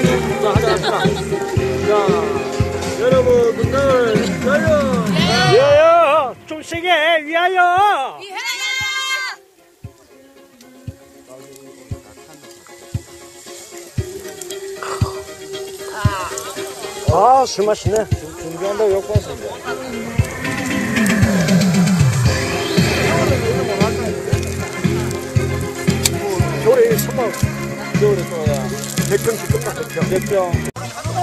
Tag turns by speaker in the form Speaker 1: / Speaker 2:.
Speaker 1: 자, 하자, 하자. 자, 여러분들, 위하여! 네. 위하여! 좀 세게, 위하여! 위하여! 아, 술 마시네.
Speaker 2: 준비한다고 욕받았습니다.
Speaker 1: 겨울에 선박
Speaker 2: 겨울에
Speaker 1: 100병씩 끝나
Speaker 2: 100병. 100병.